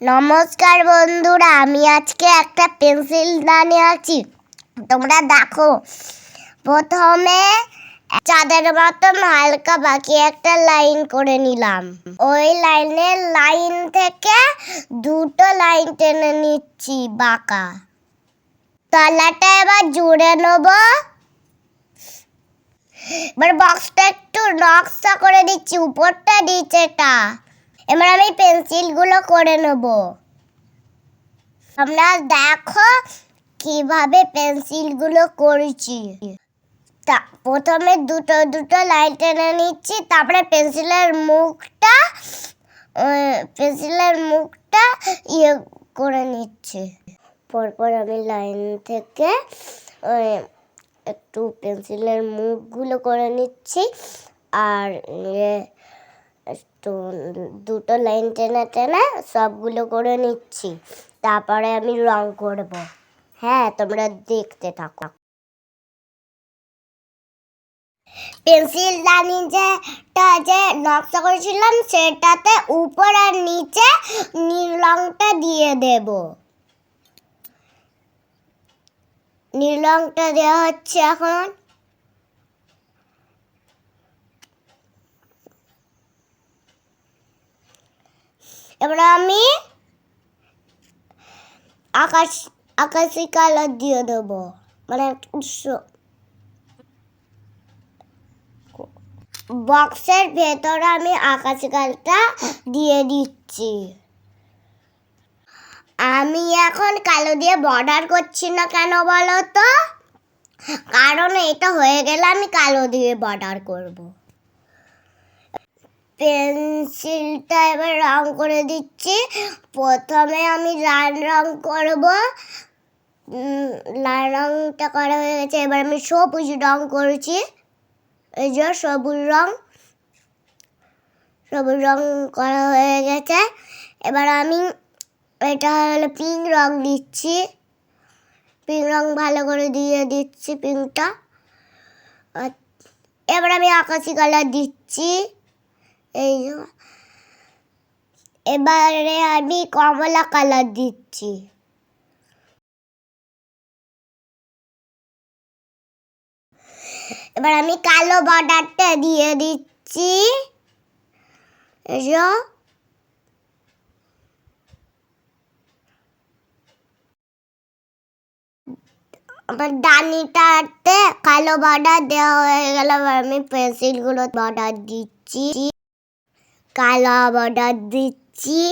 নমস্কার বন্ধুরা, আমি আজকে একটা পেন্সিল নিয়ে আছি। তোমরা দেখো, প্রথমে চাঁদের মতন হালকা বাকি একটা লাইন করে নিলাম। ওই লাইনের লাইন থেকে দুটো লাইন টেনে নিচ্ছি, বাঁকা। তলাটা এবার জুড়ে নেব। এবার বক্সটা একটু নকশা করে দিচ্ছি, উপরটা, নিচেটা। এবার আমি পেন্সিলগুলো করে নেব। তোমরা দেখো কীভাবে পেন্সিলগুলো করেছি। তা, প্রথমে দুটো দুটো লাইন টেনে নিচ্ছি, তারপরে পেন্সিলের মুখটা পেন্সিলের মুখটা ইয়ে করে নিচ্ছি। পরপর আমি লাইন থেকে একটু পেন্সিলের মুখগুলো করে নিচ্ছি, আর একটু দুটো লাইন টেনে টেনে সবগুলো করে নিচ্ছি। তারপরে আমি রং করব। হ্যাঁ তোমরা দেখতে থাকো। পেন্সিল দানি যেটা যে নকশা করেছিলাম, সেটাতে উপর আর নিচে নীল রংটা দিয়ে দেব। নীল রংটা দেওয়া হচ্ছে এখন। এবার আমি আকাশ, আকাশি কালার দিয়ে দেবো। মানে বক্সের ভেতরে আমি আকাশি কালটা দিয়ে দিচ্ছি। আমি এখন কালো দিয়ে বর্ডার করছি না কেন বলো তো? কারণ এটা হয়ে গেলে আমি কালো দিয়ে বর্ডার করব। পেন্সিলটা এবার রং করে দিচ্ছি। প্রথমে আমি লাল রং করব। লাল রংটা করা হয়ে গেছে, এবার আমি সবুজ রং করছি। এই যে সবুজ রং সবুজ রং করা হয়ে গেছে। এবার আমি এটা হলো পিঙ্ক রং দিচ্ছি। পিঙ্ক রং ভালো করে দিয়ে দিচ্ছি পিঙ্কটা। এবার আমি আকাশি কালার দিচ্ছি। এবারে আমি কমলা কালার দিচ্ছি। এবার আমি কালো বর্ডারটা দিয়ে দিচ্ছি। আমার ডানিটাতে কালো বর্ডার দেওয়া হয়ে গেল আমি পেন্সিলগুলো বর্ডার দিচ্ছি। কালো বর্ডার দিচ্ছি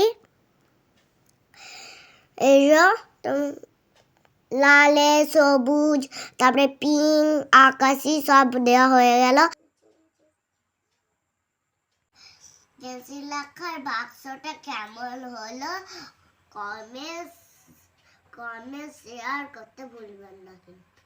লালে, সবুজ, তারপরে পিঙ্ক, আকাশি, সব দেওয়া হয়ে গেল। পেন্সিল বাক্সটা কেমন হলো? কমেন্ট কমেন্ট শেয়ার করতে ভুলবেন না কিন্তু।